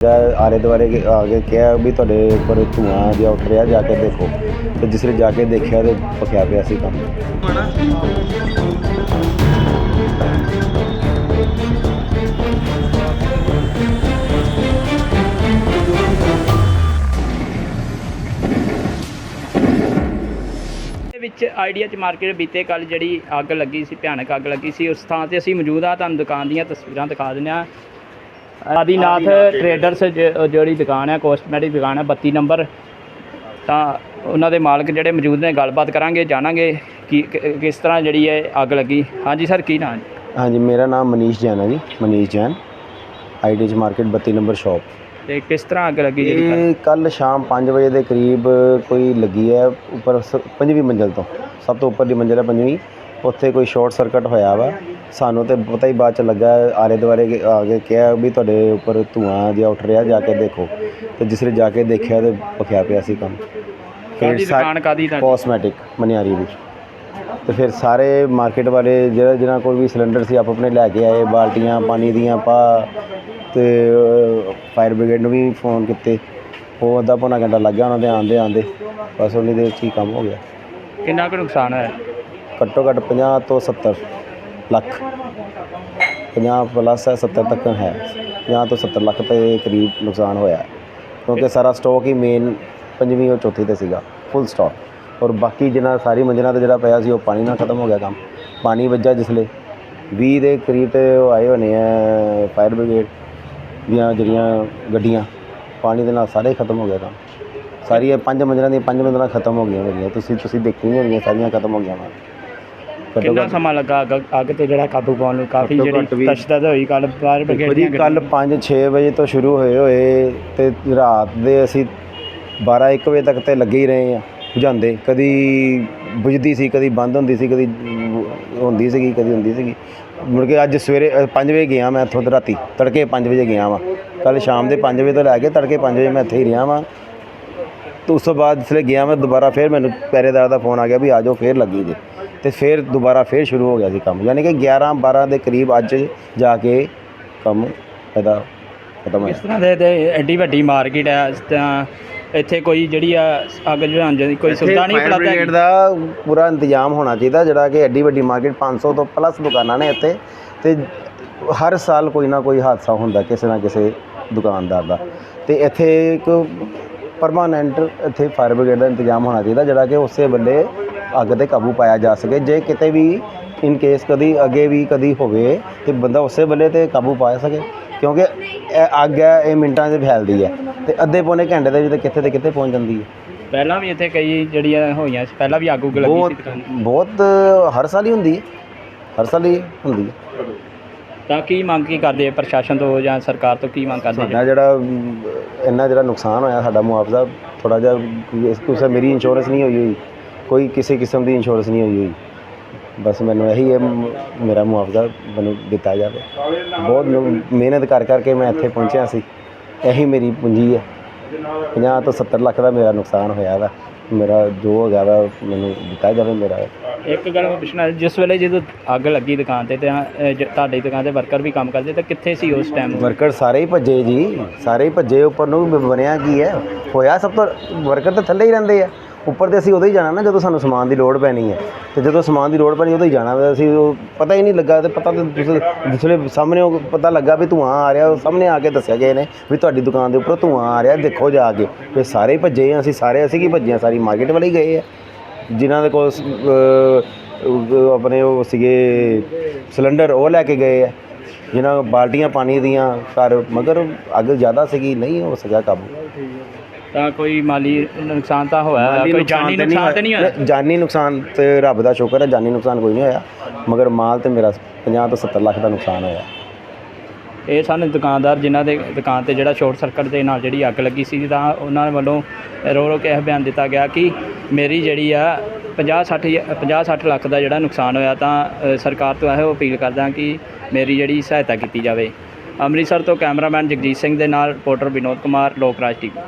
ਜਾਂ ਆਲੇ ਦੁਆਲੇ ਆ ਕੇ ਕਿਹਾ ਵੀ ਤੁਹਾਡੇ ਉੱਪਰ ਧੂਆਂ ਜਿਹਾ ਉੱਠ ਰਿਹਾ, ਜਾ ਕੇ ਦੇਖੋ। ਤੇ ਜਿਸ ਜਾ ਕੇ ਦੇਖਿਆ ਤੇ ਪਕਿਆ ਪਿਆ ਸੀ ਕੰਮ। ਦੇ ਵਿੱਚ ਆਈਡੀਆ ਚ ਮਾਰਕੀਟ ਬੀਤੇ ਕੱਲ ਜਿਹੜੀ ਅੱਗ ਲੱਗੀ ਸੀ, ਭਿਆਨਕ ਅੱਗ ਲੱਗੀ ਸੀ, ਉਸ ਥਾਂ ਤੇ ਅਸੀਂ ਮੌਜੂਦ ਆ ਤੁਹਾਨੂੰ ਦੁਕਾਨ ਦੀਆਂ ਤਸਵੀਰਾਂ ਦਿਖਾ ਦਿੰਦੇ ਆ ਆਦੀਨਾਥ ਟਰੇਡਰਸ ਜ- ਜਿਹੜੀ ਦੁਕਾਨ ਹੈ ਕੋਸਮੈਟਿਕ ਦੁਕਾਨ ਹੈ 32 ਨੰਬਰ ਤਾਂ ਉਹਨਾਂ ਦੇ ਮਾਲਕ ਜਿਹੜੇ ਮੌਜੂਦ ਨੇ ਗੱਲਬਾਤ ਕਰਾਂਗੇ ਜਾਣਾਂਗੇ ਕਿ ਕਿਸ ਤਰ੍ਹਾਂ ਜਿਹੜੀ ਹੈ ਅੱਗ ਲੱਗੀ ਹਾਂਜੀ ਸਰ ਕੀ ਨਾਮ ਹੈ ਹਾਂਜੀ ਮੇਰਾ ਨਾਮ ਮਨੀਸ਼ ਜੈਨ ਹੈ ਜੀ ਮਨੀਸ਼ ਜੈਨ ਆਈਡੀਜ ਮਾਰਕੀਟ 32 ਨੰਬਰ ਸ਼ਾਪ ਤੇ ਕਿਸ ਤਰ੍ਹਾਂ ਅੱਗ ਲੱਗੀ ਜਿਹੜੀ ਕੱਲ੍ਹ? ਇਹ ਕੱਲ ਸ਼ਾਮ 5 ਵਜੇ ਦੇ ਕਰੀਬ ਕੋਈ ਲੱਗੀ ਹੈ ਉੱਪਰ ਸ- ਪੰਜਵੀਂ ਮੰਜ਼ਲ ਤੋਂ ਸਭ ਤੋਂ ਉੱਪਰਲੀ ਮੰਜ਼ਲ ਹੈ ਪੰਜਵੀਂ ਉੱਥੇ ਕੋਈ ਸ਼ਾਰਟ ਸਰਕਟ ਹੋਇਆ ਵਾ ਸਾਨੂੰ ਤੇ ਪਤਾ ਹੀ ਬਾਅਦ ਚ ਲੱਗਾ ਆਲੇ ਦੁਆਲੇ ਕੇ ਆ ਕੇ ਕਿਹਾ ਵੀ ਤੁਹਾਡੇ ਉੱਪਰ ਧੂਆਂ ਜਿਹਾ ਉੱਠ ਰਿਹਾ ਜਾ ਕੇ ਦੇਖੋ। ਤੇ ਜਿਸ ਜਾ ਕੇ ਦੇਖਿਆ ਤੇ ਪਕਿਆ ਪਿਆ ਸੀ ਕੰਮ। ਕਾਹਦੀ ਦੁਕਾਨ ਕਾਦੀ ਦਾ ਕਾਸਮੈਟਿਕ ਮਨਿਆਰੀ ਦੀ। ਤੇ ਫਿਰ ਸਾਰੇ ਮਾਰਕੀਟ ਵਾਲੇ ਜਿਹੜਾ ਜਿਹਨਾਂ ਕੋਲ ਵੀ ਸਿਲੰਡਰ ਸੀ ਆਪ ਆਪਣੇ ਲੈ ਕੇ ਆਏ ਬਾਲਟੀਆਂ ਪਾਣੀ ਦੀਆਂ ਪਾ ਤੇ ਫਾਇਰ ਬ੍ਰਿਗੇਡ ਨੂੰ ਵੀ ਫੋਨ ਕੀਤੇ। ਉਹ ਅੱਧਾ ਪੌਣਾ ਘੰਟਾ ਲੱਗ ਗਿਆ ਉਹਨਾਂ ਦੇ ਆਂਦੇ ਆਂਦੇ ਬਸ ਉਹਨੀ ਦੇ ਵਿੱਚ ਹੀ ਕੰਮ ਹੋ ਗਿਆ। ਕਿੰਨਾ ਕੁ ਨੁਕਸਾਨ ਹੋਇਆ? ਘੱਟੋ ਘੱਟ 50 ਤੋਂ 70 ਲੱਖ। 50 ਪਲੱਸ ਹੈ 70 ਤੱਕ ਹੈ। 50 ਤੋਂ 70 ਲੱਖ 'ਤੇ ਕਰੀਬ ਨੁਕਸਾਨ ਹੋਇਆ ਕਿਉਂਕਿ ਸਾਰਾ ਸਟਾਕ ਹੀ ਮੇਨ ਪੰਜਵੀਂ ਔਰ ਚੌਥੀ ਤੇ ਸੀਗਾ ਫੁੱਲ ਸਟਾਕ ਔਰ ਬਾਕੀ ਜਿਹਨਾਂ ਸਾਰੀ ਮੰਜ਼ਿਲਾਂ ਤੇ ਜਿਹੜਾ ਪਿਆ ਸੀ, ਉਹ ਪਾਣੀ ਨਾਲ ਖਤਮ ਹੋ ਗਿਆ ਕੰਮ। ਪਾਣੀ ਵੱਜਾ ਜਿਸਲੇ 20 ਦੇ ਕਰੀਬ ਤੇ ਉਹ ਆਏ ਹੋਣੇ ਆ ਫਾਇਰ ਬ੍ਰਿਗੇਡ ਦੀਆਂ ਜਿਹੜੀਆਂ ਗੱਡੀਆਂ, ਪਾਣੀ ਦੇ ਨਾਲ ਸਾਰੇ ਖਤਮ ਹੋ ਗਿਆ ਕੰਮ। ਸਾਰੀ ਇਹ ਪੰਜ ਮੰਜ਼ਿਲਾਂ ਦੀਆਂ ਪੰਜ ਮੰਜ਼ਿਲਾਂ ਖਤਮ ਹੋ ਗਈਆਂ ਮੇਰੀਆਂ। ਤੁਸੀਂ ਤੁਸੀਂ ਦੇਖੀਆਂ ਹੋਣੀਆਂ, ਸਾਰੀਆਂ ਖਤਮ ਹੋ ਗਈਆਂ ਵਾ। ਘੱਟੋ ਕਿੰਨਾ ਘੱਟ ਸਮਾਂ ਲੱਗਾ ਅੱਗ ਅੱਗ ਤੇ ਜਿਹੜਾ ਕਾਬੂ ਪਾਉਣ ਨੂੰ? ਕਾਫੀ ਘੱਟੋ ਘੱਟ ਜਿਹੜੀ ਵੀ- ਤਸ਼ਦਦ ਹੋਈ ਕੱਲ ਫਾਇਰ ਦੇਖੋ ਜੀ ਦੀਆਂ ਕੱਲ 5-6 ਵਜੇ ਤੋਂ ਸ਼ੁਰੂ ਹੋਏ ਹੋਏ ਤੇ ਰਾਤ ਦੇ ਅਸੀਂ 12-1 ਵਜੇ ਤੱਕ ਤੇ ਲੱਗੇ ਹੀ ਰਹੇ ਆ ਬੁਝਾਉਂਦੇ ਕਦੀ ਬੁਝਦੀ ਸੀ ਕਦੀ ਬੰਦ ਹੁੰਦੀ ਸੀ ਕਦੀ ਹੁੰਦੀ ਸੀਗੀ ਕਦੀ ਹੁੰਦੀ ਸੀਗੀ। ਮੁੜ ਕੇ ਅੱਜ ਸਵੇਰੇ 5 ਵਜੇ ਗਿਆ ਮੈਂ ਇੱਥੋਂ ਤੇ ਰਾਤੀ ਤੜਕੇ 5 ਵਜੇ ਗਿਆ ਵਾਂ। ਕੱਲ ਸ਼ਾਮ ਦੇ 5 ਵਜੇ ਤੋਂ ਲੈ ਕੇ ਤੜਕੇ 5 ਵਜੇ ਮੈਂ ਇੱਥੇ ਹੀ ਰਿਹਾ ਵਾਂ। ਤੇ ਉਸ ਤੋਂ ਬਾਅਦ ਜਿਸਲੇ ਗਿਆ ਮੈਂ ਦੁਬਾਰਾ ਫੇਰ ਮੈਨੂੰ ਪਹਿਰੇਦਾਰ ਦਾ ਫੋਨ ਆ ਗਿਆ ਵੀ ਆ ਜਾਓ ਫੇਰ ਲੱਗੀ ਜੇ। ਤੇ ਫੇਰ ਦੁਬਾਰਾ ਫੇਰ ਸ਼ੁਰੂ ਹੋ ਗਿਆ ਸੀ ਕੰਮ। ਯਾਨੀ ਕਿ 11 12 ਦੇ ਕਰੀਬ ਅੱਜ ਜਾ ਕੇ ਕੰਮ ਇਹਦਾ ਖਤਮ ਹੋਇਆ। ਤਰ੍ਹਾਂ ਦੇ ਤੇ ਐਡੀ ਵੱਡੀ ਮਾਰਕੀਟ ਹੈ ਇਸ ਤਰ੍ਹਾਂ ਇੱਥੇ ਕੋਈ ਜਿਹੜੀ ਆ ਅੱਗ ਜੁਝਾਉਣ ਦੀ ਕੋਈ ਸੁਵਿਧਾ ਨਹੀਂ ਉਪਲਬਧ ਦਾ ਪੂਰਾ ਇੰਤਜ਼ਾਮ ਹੋਣਾ ਚਾਹੀਦਾ ਜਿਹੜਾ ਕਿ ਐਡੀ ਵੱਡੀ ਮਾਰਕੀਟ 500 ਤੋਂ ਪਲੱਸ ਦੁਕਾਨਾਂ ਨੇ ਇੱਥੇ। ਤੇ ਹਰ ਸਾਲ ਕੋਈ ਨਾ ਕੋਈ ਹਾਦਸਾ ਹੁੰਦਾ ਕਿਸੇ ਨਾ ਕਿਸੇ ਦੁਕਾਨਦਾਰ ਦਾ। ਤੇ ਇੱਥੇ ਇੱਕ ਪਰਮਾਨੈਂਟ ਇੱਥੇ ਫਾਇਰ ਬ੍ਰਿਗੇਡ ਦਾ ਇੰਤਜ਼ਾਮ ਹੋਣਾ ਚਾਹੀਦਾ ਜਿਹੜਾ ਕਿ ਉਸੇ ਵੇਲੇ ਅੱਗ ਤੇ ਕਾਬੂ ਪਾਇਆ ਜਾ ਸਕੇ। ਜੇ ਕਿਤੇ ਵੀ ਇਨ ਕੇਸ ਕਦੀ ਅੱਗੇ ਵੀ ਕਦੀ ਹੋਵੇ ਤੇ ਬੰਦਾ ਉਸੇ ਵੇਲੇ ਤੇ ਕਾਬੂ ਪਾ ਸਕੇ ਕਿਉਂਕਿ ਇਹ ਅੱਗ ਹੈ ਇਹ ਮਿੰਟਾਂ 'ਚ ਫੈਲਦੀ ਹੈ ਤੇ ਅੱਧੇ ਪੌਣੇ ਘੰਟੇ ਦੇ ਵਿੱਚ ਕਿੱਥੇ ਤੇ ਕਿੱਥੇ ਪਹੁੰਚ ਜਾਂਦੀ ਹੈ। ਪਹਿਲਾਂ ਵੀ ਇੱਥੇ ਕਈ ਜਿਹੜੀਆਂ ਹੋਈਆਂ ਸੀ ਪਹਿਲਾਂ ਵੀ ਅੱਗ ਉੱਗ ਲੱਗੀ ਬਹੁਤ ਸੀ ਦੁਕਾਨ ਬਹੁਤ ਹਰ ਸਾਲ ਹੀ ਹੁੰਦੀ ਹੈ ਹਰ ਸਾਲ ਹੀ ਹੁੰਦੀ ਹੈ। ਤਾਂ ਕੀ ਮੰਗ ਕੀ ਕਰਦੇ ਆ ਪ੍ਰਸ਼ਾਸਨ ਤੋਂ ਜਾਂ ਸਰਕਾਰ ਤੋਂ ਕੀ ਮੰਗ ਕਰਦੇ ਸਾਡਾ ਜਿਹੜਾ ਅਮ, ਇੰਨਾ ਜਿਹੜਾ ਨੁਕਸਾਨ ਹੋਇਆ ਸਾਡਾ ਮੁਆਵਜ਼ਾ ਥੋੜਾ ਜਿਹਾ ਇਸ ਕਿਸੇ ਮੇਰੀ ਇੰਸ਼ੋਰੈਂਸ ਨਹੀਂ ਹੋਈ ਹੋਈ। ਕੋਈ ਕਿਸੇ ਕਿਸਮ ਦੀ ਇੰਸ਼ੋਰੈਂਸ ਨਹੀਂ ਹੋਈ ਹੋਈ। ਬਸ ਮੈਨੂੰ ਇਹੀ ਹੈ ਮ- ਮੇਰਾ ਮੁਆਵਜ਼ਾ ਮੈਨੂੰ ਦਿੱਤਾ ਜਾਵੇ। ਬਹੁਤ ਲੋਕ ਮਿਹਨਤ ਕਰ ਕਰਕੇ ਮੈਂ ਇੱਥੇ ਪਹੁੰਚਿਆ ਸੀ। ਇਹੀ ਮੇਰੀ ਪੂੰਜੀ ਹੈ। 50 ਤੋਂ 70 ਲੱਖ ਦਾ ਮੇਰਾ ਨੁਕਸਾਨ ਹੋਇਆ ਵਾ। ਮੇਰਾ ਜੋ ਹੈਗਾ ਵਾ ਮੈਨੂੰ ਦਿੱਤਾ ਜਾਵੇ ਮੇਰਾ। ਇੱਕ ਗੱਲ ਮੈਂ ਪੁੱਛਣਾ ਜਿਸ ਵੇਲੇ ਜਦੋਂ ਅੱਗ ਲੱਗੀ ਦੁਕਾਨ ਤੇ ਤਾਂ ਅਹ, ਜ- ਤੁਹਾਡੀ ਦੁਕਾਨ ਤੇ ਵਰਕਰ ਵੀ ਕੰਮ ਕਰਦੇ ਤਾਂ ਕਿੱਥੇ ਸੀ ਉਸ ਟਾਈਮ ਵਰਕਰ ਸਾਰੇ ਹੀ ਭੱਜੇ ਜੀ। ਸਾਰੇ ਹੀ ਭੱਜੇ ਉੱਪਰ ਨੂੰ ਵੀ ਬਣਿਆ ਕੀ ਹੈ? ਹੋਇਆ ਸਭ ਤੋਂ ਵਰਕਰ ਤਾਂ ਥੱਲੇ ਹੀ ਰਹਿੰਦੇ ਆ। ਉੱਪਰ ਤੇ ਅਸੀਂ ਉਦੋਂ ਹੀ ਜਾਣਾ ਨਾ, ਜਦੋਂ ਸਾਨੂੰ ਸਮਾਨ ਦੀ ਲੋੜ ਪੈਣੀ ਹੈ। ਤੇ ਜਦੋਂ ਸਮਾਨ ਦੀ ਲੋੜ ਪੈਣੀ, ਉਦੋਂ ਹੀ ਜਾਣਾ ਵਾ। ਅਸੀਂ ਉਹ ਪਤਾ ਹੀ ਨਹੀਂ ਲੱਗਾ ਤੇ ਪਤਾ ਤੇ ਜਿਸ- ਜਿਸਲੇ ਸਾਹਮਣੇ ਉਹ ਪਤਾ ਲੱਗਾ ਵੀ ਧੂਆਂ ਆ ਰਿਹਾ, ਉਹ ਸਾਹਮਣੇ ਆ ਕੇ ਦੱਸਿਆ ਗਏ ਨੇ ਵੀ ਤੁਹਾਡੀ ਦੁਕਾਨ ਦੇ ਉੱਪਰ ਧੂਆਂ ਆ ਰਿਹਾ, ਦੇਖੋ ਜਾ ਕੇ। ਫਿਰ ਸਾਰੇ ਭੱਜੇ ਆ ਅਸੀਂ, ਸਾਰੇ ਅਸੀਂ ਕੀ ਭੱਜੇ ਆ ਸਾਰੀ ਮਾਰਕੀਟ ਵਾਲੇ ਹੀ ਗਏ ਆ। ਜਿਨ੍ਹਾਂ ਦੇ ਕੋਲ ਆਪਣੇ ਉਹ ਸੀਗੇ, ਸਿਲੰਡਰ ਉਹ ਲੈ ਕੇ ਗਏ ਆ। ਜਿਨ੍ਹਾਂ ਬਾਲਟੀਆਂ ਪਾਣੀ ਦੀਆਂ, ਘਰ, ਮਗਰ ਅੱਗ ਜ਼ਿਆਦਾ ਸੀਗੀ, ਨਹੀਂ ਹੋ ਸਕਿਆ ਕਾਬੂ। ਤਾਂ ਕੋਈ ਮਾਲੀ ਨੁਕਸਾਨ ਤਾਂ ਹੋਇਆ ਕੋਈ ਜਾਨੀ ਨੁਕਸਾਨ ਤਾਂ ਨਹੀਂ ਹੋਇਆ? ਜਾਨੀ ਨੁਕਸਾਨ ਤੇ ਰੱਬ ਦਾ ਸ਼ੁਕਰ ਹੈ ਜਾਨੀ ਨੁਕਸਾਨ ਕੋਈ ਨਹੀਂ ਹੋਇਆ। ਮਗਰ ਮਾਲ ਤੇ ਮੇਰਾ 50 ਤੋਂ 70 ਲੱਖ ਦਾ ਨੁਕਸਾਨ ਹੋਇਆ। ਇਹ ਸਾਨੂੰ ਦੁਕਾਨਦਾਰ ਜਿਨ੍ਹਾਂ ਦੇ ਦੁਕਾਨ ਤੇ ਜਿਹੜਾ ਸ਼ਾਰਟ ਸਰਕਟ ਦੇ ਨਾਲ ਜਿਹੜੀ ਅੱਗ ਲੱਗੀ ਸੀ ਤਾਂ ਉਹਨਾਂ ਵੱਲੋਂ ਰੋ ਰੋ ਕੇ ਇਹ ਬਿਆਨ ਦਿੱਤਾ ਗਿਆ ਕਿ ਮੇਰੀ ਜਿਹੜੀ ਆ 50 60 50 60 ਲੱਖ ਦਾ ਜਿਹੜਾ ਨੁਕਸਾਨ ਹੋਇਆ ਤਾਂ ਅ, ਸਰਕਾਰ ਤੋਂ ਇਹੋ ਅਪੀਲ ਕਰਦਾ ਕਿ ਮੇਰੀ ਜਿਹੜੀ ਸਹਾਇਤਾ ਕੀਤੀ ਜਾਵੇ। ਅੰਮ੍ਰਿਤਸਰ ਤੋਂ ਕੈਮਰਾਮੈਨ ਜਗਜੀਤ ਸਿੰਘ ਦੇ ਨਾਲ ਰਿਪੋਰਟਰ ਵਿਨੋਦ ਕੁਮਾਰ ਲੋਕ ਰਾਜ ਟੀਵੀ।